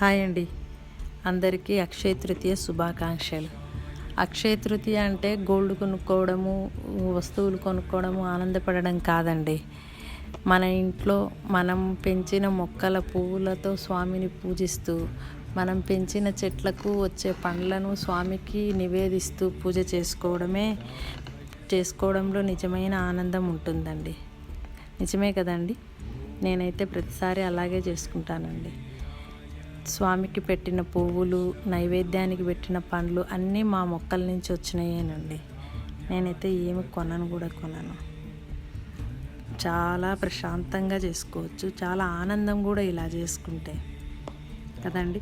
Hi అండి. అందరికీ అక్షయ తృతీయ శుభాకాంక్షలు. అక్షయ తృతీయ అంటే గోల్డ్ కొనుక్కోవడము వస్తువులు కొనుక్కోవడము ఆనందపడడం కాదండి. మన ఇంట్లో మనం పెంచిన మొక్కల పువ్వులతో స్వామిని పూజిస్తూ మనం పెంచిన చెట్లకు వచ్చే పండ్లను స్వామికి నివేదిస్తూ పూజ చేసుకోవడమే చేసుకోవడంలో నిజమైన ఆనందం ఉంటుందండి. నిజమే కదండి? నేనైతే ప్రతిసారి అలాగే చేసుకుంటానండి. స్వామికి పెట్టిన పువ్వులు నైవేద్యానికి పెట్టిన పండ్లు అన్నీ మా మొక్కల నుంచి వచ్చినాయేనండి. నేనైతే ఏమి కొనను కూడా కొనను. చాలా ప్రశాంతంగా చేసుకోవచ్చు. చాలా ఆనందం కూడా ఇలా చేసుకుంటే. కదండి?